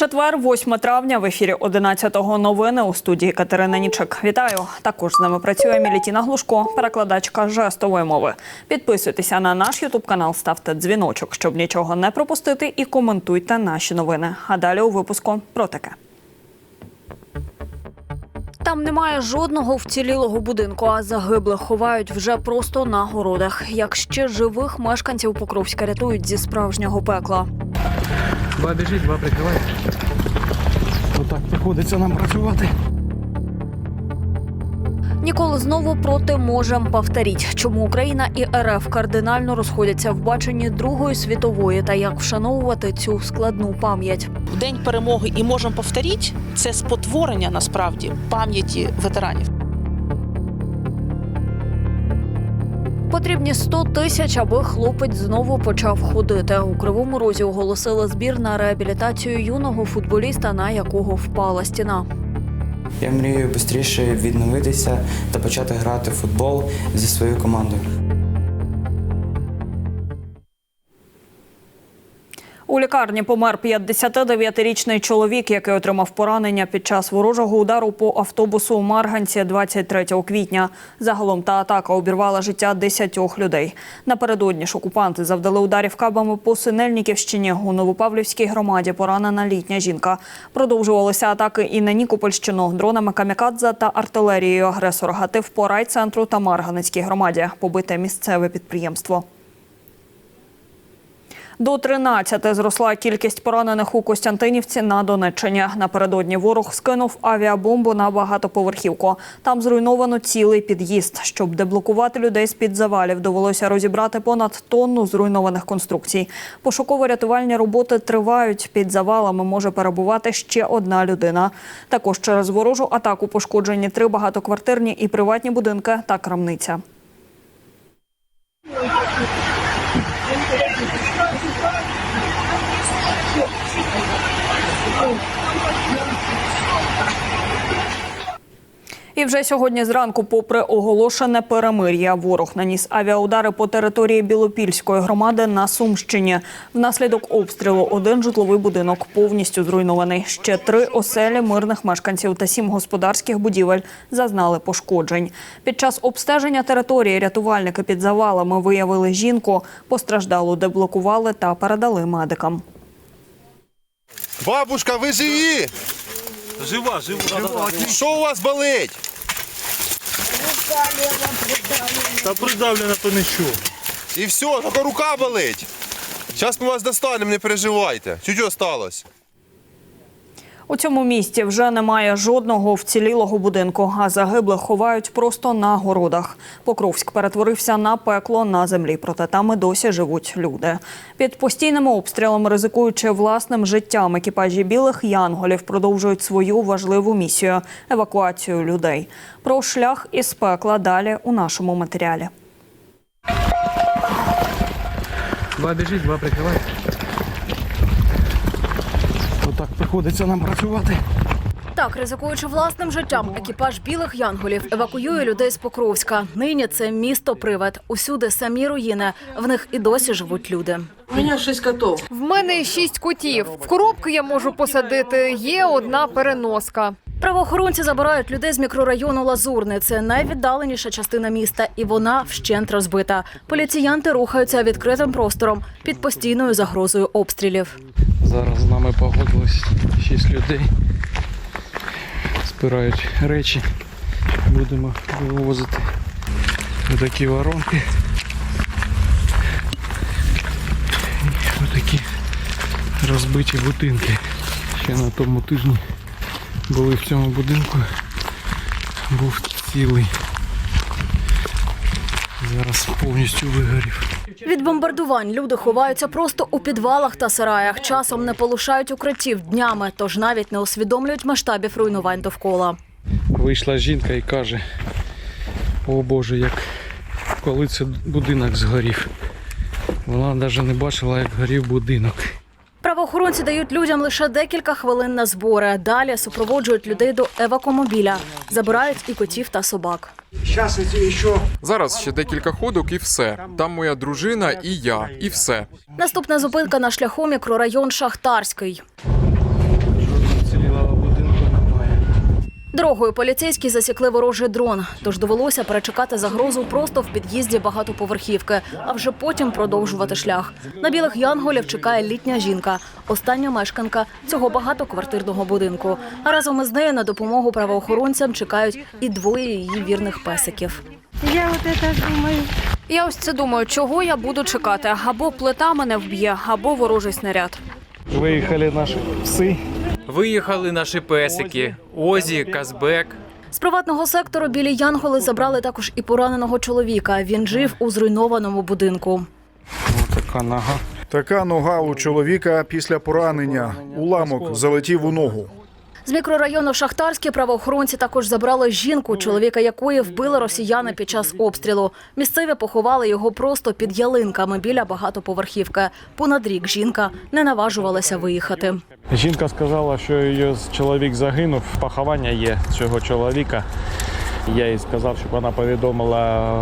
Четвер, 8 травня, в ефірі 11-го новини у студії Катерина Нічик. Вітаю. Також з нами працює Мілітіна Глушко, перекладачка жестової мови. Підписуйтеся на наш ютуб канал, ставте дзвіночок, щоб нічого не пропустити, і коментуйте наші новини. А далі у випуску про таке. Там немає жодного вцілілого будинку, а загиблих ховають вже просто на городах. Як ще живих мешканців Покровська рятують зі справжнього пекла. Два біжить, два прикриває. Отак приходиться нам працювати. Ніколи знову проти можем повторіть, чому Україна і РФ кардинально розходяться в баченні Другої світової та як вшановувати цю складну пам'ять. в день перемоги і можемо повторити, це спотворення насправді пам'яті ветеранів. Потрібні 100 тисяч, аби хлопець знову почав ходити. У кривому розі оголосили збір на реабілітацію юного футболіста, на якого впала стіна. Я мрію швидше відновитися та почати грати в футбол зі своєю командою. У лікарні помер 59-річний чоловік, який отримав поранення під час ворожого удару по автобусу у Марганці 23 квітня. Загалом та атака обірвала життя 10 людей. Напередодні ж окупанти завдали ударів кабами по Синельниківщині. У Новопавлівській громаді поранена літня жінка. Продовжувалися атаки і на Нікопольщину дронами камікадзе та артилерією. Агресор гатив по райцентру та Марганецькій громаді. Побите місцеве підприємство. До 13 зросла кількість поранених у Костянтинівці на Донеччині. Напередодні ворог скинув авіабомбу на багатоповерхівку. Там зруйновано цілий під'їзд. Щоб деблокувати людей з під завалів, довелося розібрати понад тонну зруйнованих конструкцій. Пошуково-рятувальні роботи тривають. Під завалами може перебувати ще одна людина. Також через ворожу атаку пошкоджені три багатоквартирні і приватні будинки та крамниця. Thank you. І вже сьогодні зранку, попри оголошене перемир'я, ворог наніс авіаудари по території Білопільської громади на Сумщині. Внаслідок обстрілу один житловий будинок повністю зруйнований. Ще три оселі мирних мешканців та сім господарських будівель зазнали пошкоджень. Під час обстеження території рятувальники під завалами виявили жінку. Постраждалу деблокували та передали медикам. Бабушка, ви живі? Жива, жива. Що у вас болить? Та придавлено то нічого. І все, тільки рука болить. Зараз ми вас достанемо, не переживайте. Чуть осталось. У цьому місті вже немає жодного вцілілого будинку, а загиблих ховають просто на городах. Покровськ перетворився на пекло на землі, проте там і досі живуть люди. Під постійними обстрілами, ризикуючи власним життям, екіпажі білих янголів продовжують свою важливу місію евакуацію людей. Про шлях із пекла далі у нашому матеріалі. Два біжить, два прикриває. Приходиться нам працювати. Так, ризикуючи власним життям, екіпаж білих янголів евакуює людей з Покровська. Нині це місто привид. Усюди самі руїни. В них і досі живуть люди. В мене шість котів. В коробки я можу посадити. Є одна переноска. Правоохоронці забирають людей з мікрорайону Лазурне. Це найвіддаленіша частина міста, і вона вщент розбита. Поліціянти рухаються відкритим простором під постійною загрозою обстрілів. Зараз з нами погодилось шість людей. Збирають речі. Будемо вивозити такі воронки. Отакі розбиті будинки. Ще на тому тижні були в цьому будинку. Був цілий. Зараз повністю вигорів. Від бомбардувань люди ховаються просто у підвалах та сараях. Часом не полишають укриттів днями, тож навіть не усвідомлюють масштабів руйнувань довкола. Вийшла жінка і каже: О Боже, як коли це будинок згорів. Вона навіть не бачила, як горів будинок. Правоохоронці дають людям лише декілька хвилин на збори. Далі супроводжують людей до евакомобіля, забирають і котів та собак. Зараз ще декілька ходок і все. Там моя дружина і я, і все. Наступна зупинка на шляху мікрорайон Шахтарський. Дорогою поліцейські засікли ворожий дрон, тож довелося перечекати загрозу просто в під'їзді багатоповерхівки, а вже потім продовжувати шлях. На білих янголів чекає літня жінка, остання мешканка цього багатоквартирного будинку. А разом із нею на допомогу правоохоронцям чекають і двоє її вірних песиків. Я ось це думаю, чого я буду чекати? Або плита мене вб'є, або ворожий снаряд. Виїхали наші пси. Виїхали наші песики Озі, Казбек. З приватного сектору білі янголи забрали також і пораненого чоловіка. Він жив у зруйнованому будинку. Така нога. Така нога у чоловіка після поранення. Уламок залетів у ногу. З мікрорайону Шахтарський правоохоронці також забрали жінку, чоловіка якої вбили росіяни під час обстрілу. Місцеві поховали його просто під ялинками біля багатоповерхівки. Понад рік жінка не наважувалася виїхати. Жінка сказала, що її чоловік загинув. Поховання є цього чоловіка. Я їй сказав, щоб вона повідомила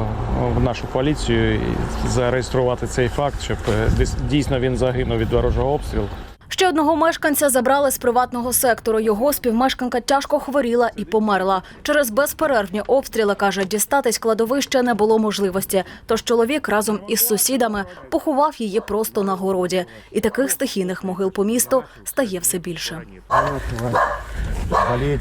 в нашу поліцію зареєструвати цей факт, щоб е, дійсно він загинув від ворожого обстрілу. Ще одного мешканця забрали з приватного сектору. Його співмешканка тяжко хворіла і померла. Через безперервні обстріли, каже, дістатись кладовища не було можливості. Тож чоловік разом із сусідами поховав її просто на городі. І таких стихійних могил по місту стає все більше.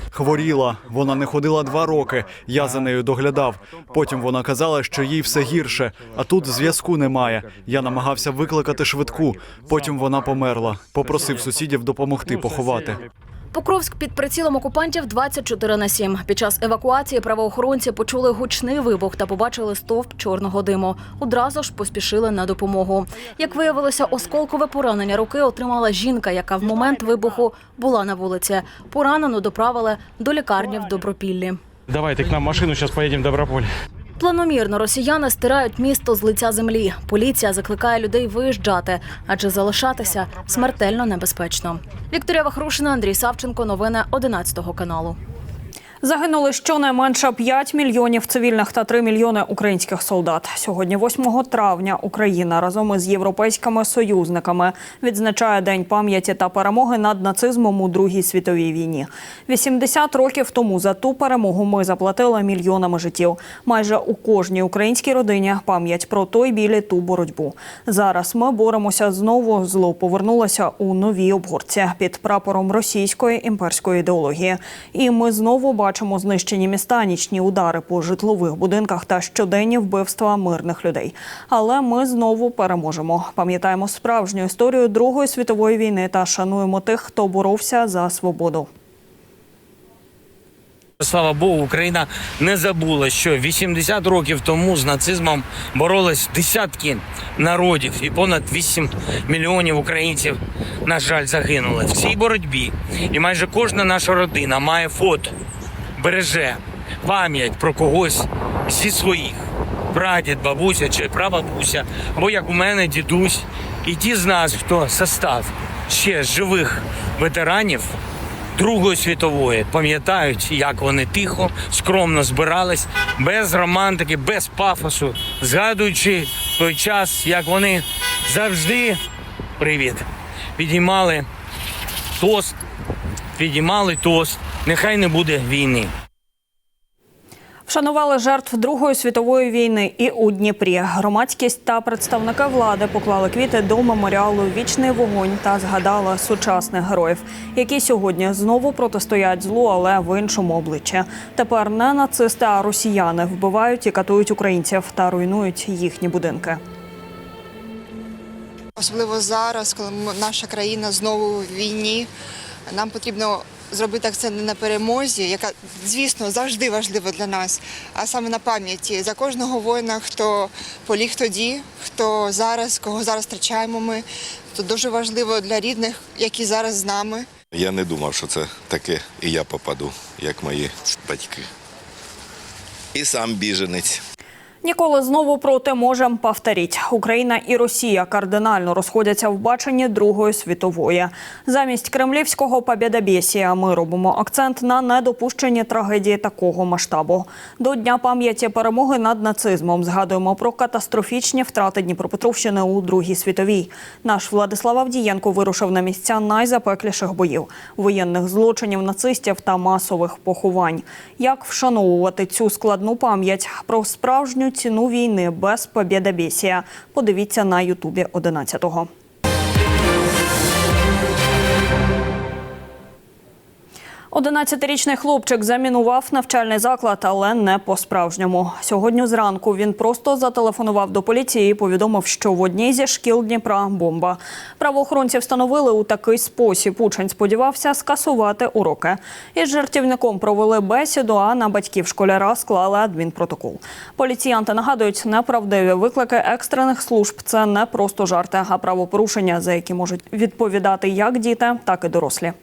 Хворіла. Вона не ходила два роки. Я за нею доглядав. Потім вона казала, що їй все гірше, а тут зв'язку немає. Я намагався викликати швидку. Потім вона померла. Попросив сусідів допомогти поховати. Покровськ під прицілом окупантів 24 на 7. Під час евакуації правоохоронці почули гучний вибух та побачили стовп чорного диму. Одразу ж поспішили на допомогу. Як виявилося, осколкове поранення руки отримала жінка, яка в момент вибуху була на вулиці. Поранену доправили до лікарні в Добропіллі. Давайте к нам машину, зараз поїдемо в Доброполь. Планомірно росіяни стирають місто з лиця землі. Поліція закликає людей виїжджати, адже залишатися смертельно небезпечно. Вікторія Вахрушина, Андрій Савченко. Новини 11 каналу. Загинули щонайменше 5 мільйонів цивільних та 3 мільйони українських солдат. Сьогодні, 8 травня, Україна разом із європейськими союзниками відзначає День пам'яті та перемоги над нацизмом у Другій світовій війні. 80 років тому за ту перемогу ми заплатили мільйонами життів. Майже у кожній українській родині пам'ять про той білі ту боротьбу. Зараз ми боремося знову. Зло повернулося у новій обгорці під прапором російської імперської ідеології. І ми знову бачимо знищені міста, нічні удари по житлових будинках та щоденні вбивства мирних людей. Але ми знову переможемо. Пам'ятаємо справжню історію Другої світової війни та шануємо тих, хто боровся за свободу. Слава Богу, Україна не забула, що 80 років тому з нацизмом боролись десятки народів, і понад 8 мільйонів українців, на жаль, загинули в цій боротьбі. І майже кожна наша родина має фото, береже пам'ять про когось зі своїх. Прадід, бабуся чи прабабуся, або як у мене дідусь, і ті з нас, хто состав ще живих ветеранів, Другої світової пам'ятають, як вони тихо, скромно збирались, без романтики, без пафосу, згадуючи той час, як вони завжди привіт, підіймали тост, підіймали тост. Нехай не буде війни. Вшанували жертв Другої світової війни і у Дніпрі. Громадськість та представники влади поклали квіти до меморіалу Вічний вогонь та згадали сучасних героїв, які сьогодні знову протистоять злу, але в іншому обличчі. Тепер не нацисти, а росіяни вбивають і катують українців та руйнують їхні будинки. Особливо зараз, коли наша країна знову в війні, нам потрібно зробити акцент не на перемозі, яка, звісно, завжди важлива для нас, а саме на пам'яті за кожного воїна, хто поліг тоді, хто зараз, кого зараз втрачаємо ми. То дуже важливо для рідних, які зараз з нами. Я не думав, що це таке і я попаду, як мої батьки. І сам біженець. Ніколи знову проти можем повторіть. Україна і Росія кардинально розходяться в баченні Другої світової. Замість кремлівського побєдобєсія ми робимо акцент на недопущенні трагедії такого масштабу. До Дня пам'яті перемоги над нацизмом згадуємо про катастрофічні втрати Дніпропетровщини у Другій світовій. Наш Владислав Авдієнко вирушив на місця найзапекліших боїв, воєнних злочинів нацистів та масових поховань. Як вшановувати цю складну пам'ять про справжню ціну війни без побєдобєсія? Подивіться на Ютубі 11-го. Одинадцятирічний хлопчик замінував навчальний заклад, але не по-справжньому. Сьогодні зранку він просто зателефонував до поліції і повідомив, що в одній зі шкіл Дніпра бомба. Правоохоронці встановили у такий спосіб. Учень сподівався скасувати уроки. Із жартівником провели бесіду, а на батьків школяра склали адмінпротокол. Поліціянти нагадують, неправдиві виклики екстрених служб це не просто жарти, а правопорушення, за які можуть відповідати як діти, так і дорослі.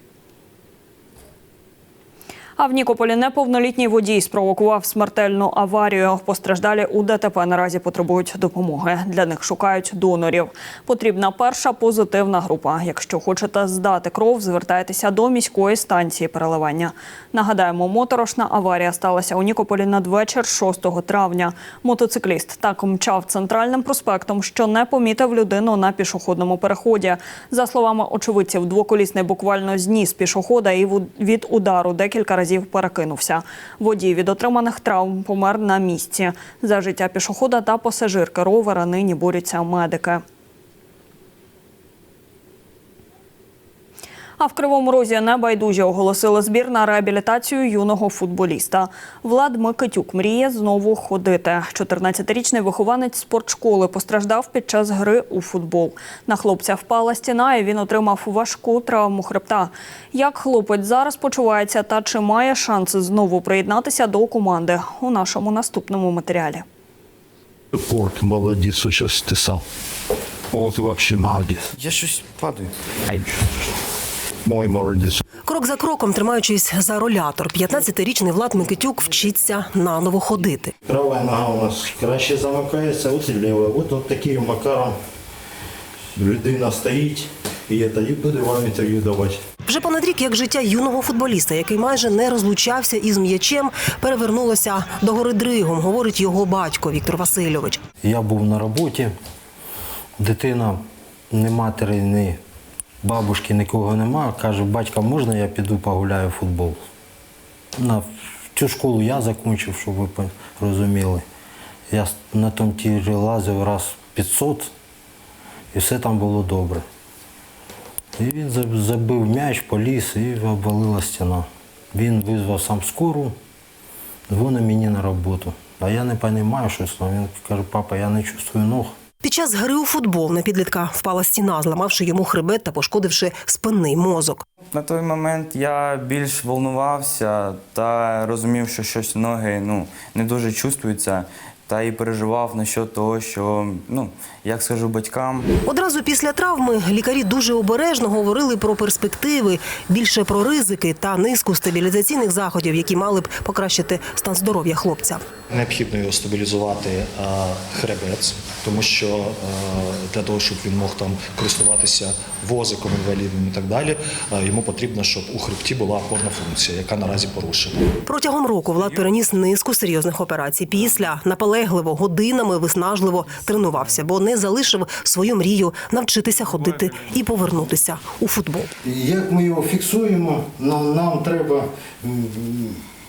А в Нікополі неповнолітній водій спровокував смертельну аварію. Постраждалі у ДТП наразі потребують допомоги. Для них шукають донорів. Потрібна перша позитивна група. Якщо хочете здати кров, звертайтеся до міської станції переливання. Нагадаємо, моторошна аварія сталася у Нікополі надвечір 6 травня. Мотоцикліст так мчав центральним проспектом, що не помітив людину на пішохідному переході. За словами очевидців, двоколісний буквально зніс пішохода і від удару декілька разів перекинувся. Водій від отриманих травм помер на місці. За життя пішохода та пасажирки ровера нині борються медики. А в Кривому Розі небайдужі оголосили збір на реабілітацію юного футболіста. Влад Микитюк мріє знову ходити. 14-річний вихованець спортшколи постраждав під час гри у футбол. На хлопця впала стіна, і він отримав важку травму хребта. Як хлопець зараз почувається та чи має шанс знову приєднатися до команди у нашому наступному матеріалі. От, молодець, щось ти сам. От, вообще молодець. Я щось падаю. Крок за кроком, тримаючись за ролятор, 15-річний Влад Микитюк вчиться наново ходити. Права нога у нас краще замикається, і ліва. От, от таким макаром людина стоїть і, це, і буде вам інтерв'ю давати. Вже понад рік, як життя юного футболіста, який майже не розлучався із м'ячем, перевернулося до гори дригом, говорить його батько Віктор Васильович. Я був на роботі, дитина, ні матері, ні бабушки, нікого нема. Каже, батька, можна я піду погуляю в футбол? На цю школу я закінчив, щоб ви розуміли. Я на тому тірі лазив раз 500, і все там було добре. І він забив м'яч, поліз і обвалила стіна. Він визвав сам скору, дзвонить мені на роботу. А я не розумію, що. Він каже, папа, я не чувствую ног. Під час гри у футбол на підлітка впала стіна, зламавши йому хребет та пошкодивши спинний мозок. На той момент я більш волнувався та розумів, що щось ноги ну, не дуже чувствуються. Та і переживав насчет того, що ну як скажу батькам, Одразу після травми лікарі дуже обережно говорили про перспективи, більше про ризики та низку стабілізаційних заходів, які мали б покращити стан здоров'я хлопця. Необхідно його стабілізувати хребець, тому що для того, щоб він мог там користуватися возиком інвалідним і так далі, йому потрібно, щоб у хребті була опорна функція, яка наразі порушена. Протягом року Влад переніс низку серйозних операцій. Після наполегливо годинами виснажливо тренувався, бо не залишив свою мрію навчитися ходити і повернутися у футбол. Як ми його фіксуємо, нам, нам треба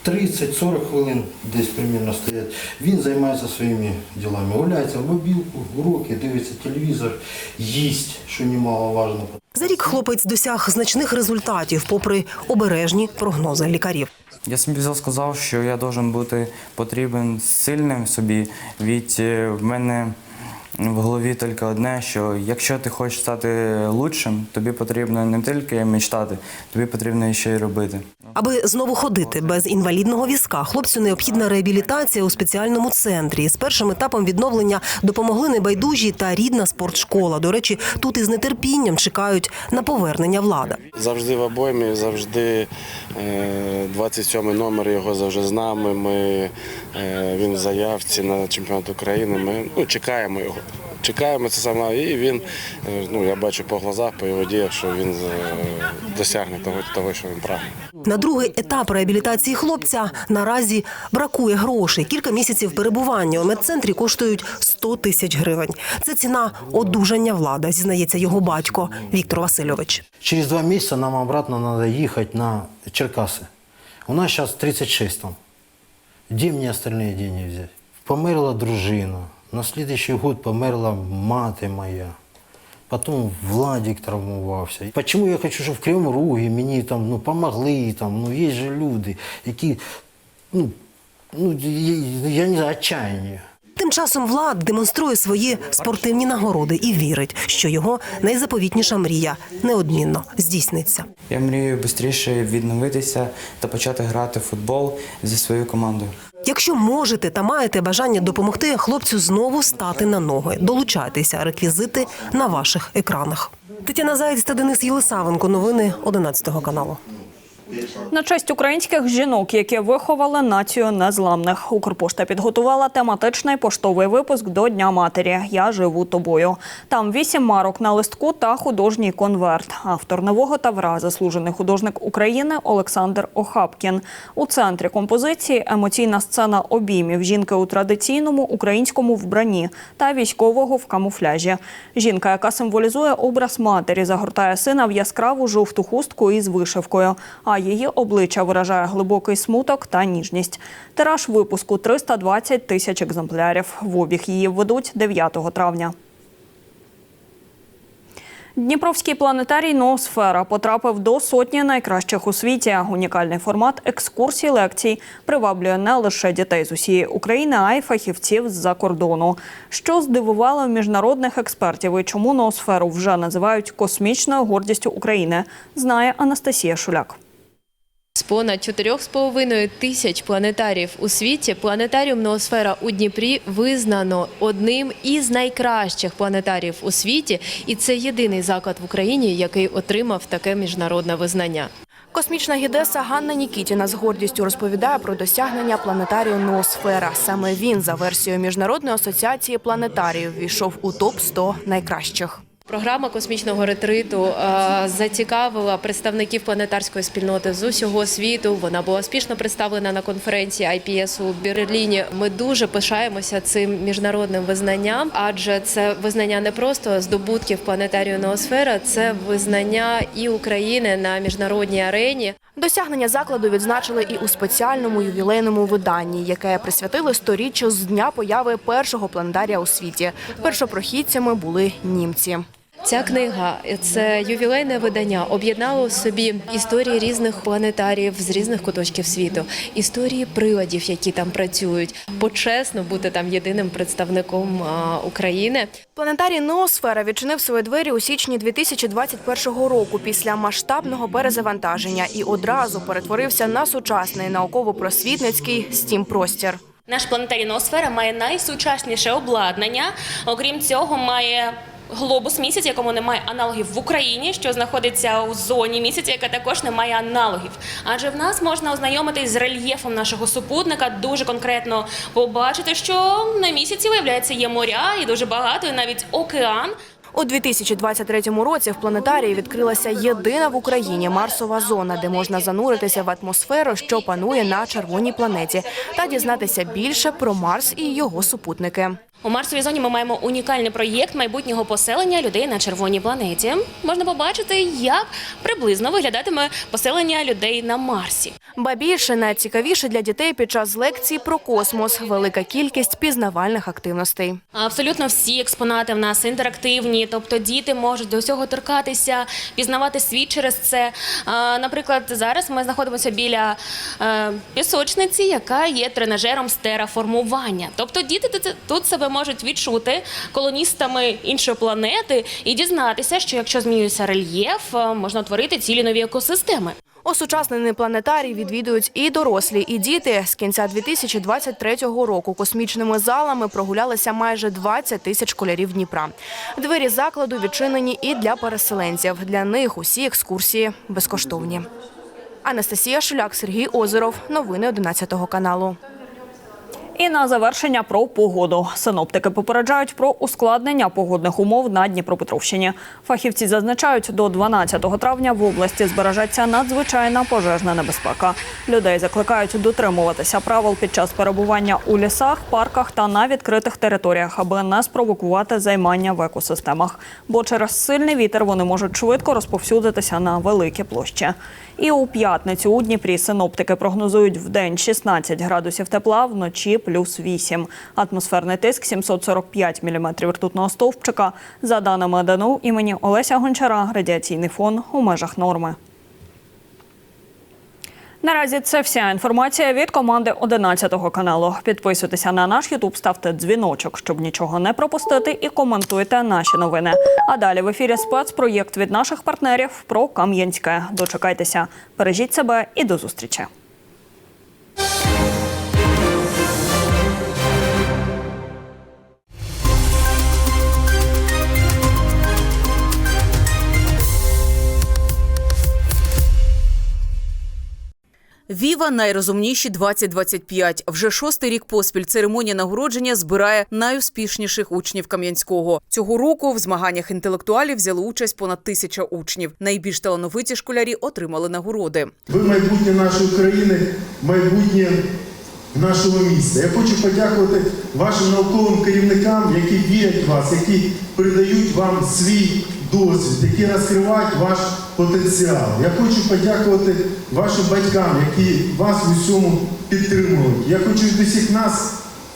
30-40 хвилин десь примірно стоять. Він займається своїми ділами. Гуляється в мобілку, уроки, дивиться телевізор, їсть, що немаловажно. За рік хлопець досяг значних результатів, попри обережні прогнози лікарів. я собі сказав, що я должен бути потрібен сильним собі, від е, в мене в голові тільки одне, що якщо ти хочеш стати лучшим, тобі потрібно не тільки мечтати, тобі потрібно ще й робити. Аби знову ходити без інвалідного візка, хлопцю необхідна реабілітація у спеціальному центрі. З першим етапом відновлення допомогли небайдужі та рідна спортшкола. До речі, тут із нетерпінням чекають на повернення влада. Завжди в обоймі, завжди е, 27 номер його завжди з нами. Ми, е, він в заявці на чемпіонат України. Ми ну, чекаємо його. Чекаємо це саме, і він, е, ну я бачу по глазах, по його діях, що він е, досягне того, того, що він прагне. На другий етап реабілітації хлопця наразі бракує грошей. Кілька місяців перебування у медцентрі коштують 100 тисяч гривень. Це ціна одужання влада, зізнається його батько Віктор Васильович. Через два місяці нам обратно треба їхати на Черкаси. У нас зараз 36 там. Де мені остальні деньги взяти? Померла дружина. На следующий год померла мати моя. Потім Владик травмувався. Почему я хочу, щоб в Кривому Рогі мені там ну, помогли, там, ну, є же люди, які, ну, ну, я я не знаю, отчаяння. Тим часом Влад демонструє свої спортивні нагороди і вірить, що його найзаповітніша мрія неодмінно здійсниться. Я мрію швидше відновитися та почати грати в футбол зі своєю командою. Якщо можете та маєте бажання допомогти хлопцю знову стати на ноги, долучайтеся. Реквізити на ваших екранах. Тетяна Заєць та Денис Єлисавенко. Новини 11 каналу. На честь українських жінок, які виховали націю незламних, Укрпошта підготувала тематичний поштовий випуск до Дня матері. Я живу тобою. Там вісім марок на листку та художній конверт. Автор нового тавра, заслужений художник України Олександр Охапкін. У центрі композиції емоційна сцена обіймів жінки у традиційному українському вбранні та військового в камуфляжі. Жінка, яка символізує образ матері, загортає сина в яскраву жовту хустку із вишивкою. А її обличчя виражає глибокий смуток та ніжність. Тираж випуску 320 тисяч екземплярів. В обіг її введуть 9 травня. Дніпровський планетарій Ноосфера потрапив до сотні найкращих у світі. Унікальний формат екскурсій лекцій приваблює не лише дітей з усієї України, а й фахівців з-за кордону. Що здивувало міжнародних експертів і чому Ноосферу вже називають космічною гордістю України, знає Анастасія Шуляк. З понад 4,5 тисяч планетарів у світі планетаріум Ноосфера у Дніпрі визнано одним із найкращих планетарів у світі, і це єдиний заклад в Україні, який отримав таке міжнародне визнання. Космічна гідеса Ганна Нікітіна з гордістю розповідає про досягнення планетарію Ноосфера. Саме він, за версією Міжнародної асоціації планетаріїв, війшов у топ 100 найкращих. Програма космічного ретриту е, зацікавила представників планетарської спільноти з усього світу. Вона була успішно представлена на конференції IPS у Берліні. Ми дуже пишаємося цим міжнародним визнанням, адже це визнання не просто здобутків планетарію Ноосфера, це визнання і України на міжнародній арені. Досягнення закладу відзначили і у спеціальному ювілейному виданні, яке присвятили сторіччю з дня появи першого планетарія у світі. Першопрохідцями були німці. Ця книга це ювілейне видання, об'єднало в собі історії різних планетаріїв з різних куточків світу, історії приладів, які там працюють. Почесно бути там єдиним представником України. Планетарій Ноосфера відчинив свої двері у січні 2021 року після масштабного перезавантаження і одразу перетворився на сучасний науково-просвітницький стім-простір. Наш планетарій Ноосфера має найсучасніше обладнання. Окрім цього, має глобус місяць, якому немає аналогів в Україні, що знаходиться у зоні місяця, яка також не має аналогів. Адже в нас можна ознайомитись з рельєфом нашого супутника, дуже конкретно побачити, що на місяці виявляється є моря і дуже багато, і навіть океан. У 2023 році в планетарії відкрилася єдина в Україні Марсова зона, де можна зануритися в атмосферу, що панує на червоній планеті, та дізнатися більше про Марс і його супутники. У Марсовій зоні ми маємо унікальний проєкт майбутнього поселення людей на червоній планеті. Можна побачити, як приблизно виглядатиме поселення людей на Марсі. Ба більше найцікавіше для дітей під час лекцій про космос велика кількість пізнавальних активностей. Абсолютно всі експонати в нас інтерактивні, тобто діти можуть до всього торкатися, пізнавати світ через це. Наприклад, зараз ми знаходимося біля е, пісочниці, яка є тренажером з тераформування. Тобто діти тут себе допоможуть відчути колоністами іншої планети і дізнатися, що якщо змінюється рельєф, е, можна утворити цілі нові екосистеми. Осучаснений планетарій відвідують і дорослі, і діти. З кінця 2023 року космічними залами прогулялися майже 20 тисяч школярів Дніпра. Двері закладу відчинені і для переселенців. Для них усі екскурсії безкоштовні. Анастасія Шуляк, Сергій Озеров. Новини 11 каналу. І на завершення про погоду. Синоптики попереджають про ускладнення погодних умов на Дніпропетровщині. Фахівці зазначають, до 12 травня в області збережеться надзвичайна пожежна небезпека. Людей закликають дотримуватися правил під час перебування у лісах, парках та на відкритих територіях, аби не спровокувати займання в екосистемах. Бо через сильний вітер вони можуть швидко розповсюдитися на великі площі. І у п'ятницю у Дніпрі синоптики прогнозують в день 16 градусів тепла, вночі плюс 8. Атмосферний тиск 745 міліметрів ртутного стовпчика. За даними ДНУ імені Олеся Гончара, радіаційний фон у межах норми. Наразі це вся інформація від команди 11 каналу. Підписуйтеся на наш Ютуб, ставте дзвіночок, щоб нічого не пропустити, і коментуйте наші новини. А далі в ефірі спецпроєкт від наших партнерів про Кам'янське. Дочекайтеся, бережіть себе і до зустрічі. Віва найрозумніші 2025. Вже шостий рік поспіль церемонія нагородження збирає найуспішніших учнів Кам'янського. Цього року в змаганнях інтелектуалів взяли участь понад тисяча учнів. Найбільш талановиті школярі отримали нагороди. Ви майбутнє нашої країни, майбутнє нашого міста. Я хочу подякувати вашим науковим керівникам, які вірять вас, які передають вам свій досвід, які розкривають ваш потенціал. Я хочу подякувати вашим батькам, які вас в усьому підтримують. Я хочу від усіх нас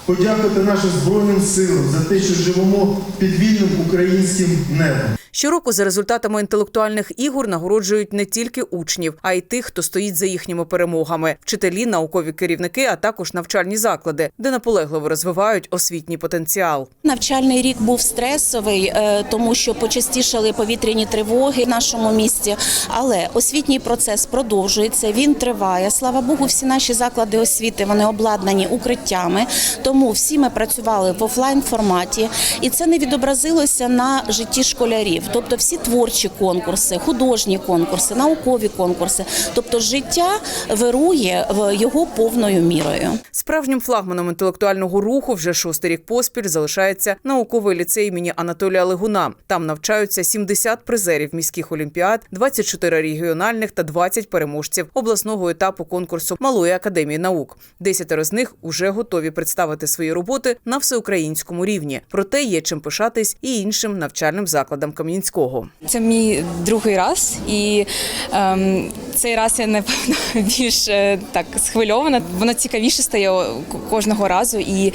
подякувати нашим Збройним силам за те, що живемо під вільним українським небом. Щороку за результатами інтелектуальних ігор нагороджують не тільки учнів, а й тих, хто стоїть за їхніми перемогами: вчителі, наукові керівники, а також навчальні заклади, де наполегливо розвивають освітній потенціал. Навчальний рік був стресовий, е, тому що почастішали повітряні тривоги в нашому місті. Але освітній процес продовжується. Він триває. Слава Богу, всі наші заклади освіти вони обладнані укриттями. Тому всі ми працювали в офлайн форматі, і це не відобразилося на житті школярів. Тобто, всі творчі конкурси, художні конкурси, наукові конкурси. Тобто, життя вирує його повною мірою. Справжнім флагманом інтелектуального руху вже шостий рік поспіль залишається науковий ліцей імені Анатолія Легуна. Там навчаються 70 призерів міських олімпіад, 24 регіональних та 20 переможців обласного етапу конкурсу Малої академії наук. Десятеро з них уже готові представити свої роботи на всеукраїнському рівні. Проте є чим пишатись і іншим навчальним закладам Кам'янського. Це мій другий раз, і ем, цей раз я напевно більш е, так схвильована. Воно цікавіше стає кожного разу, і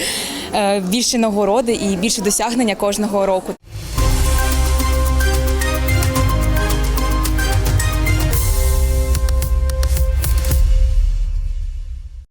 е, більше нагороди, і більше досягнення кожного року.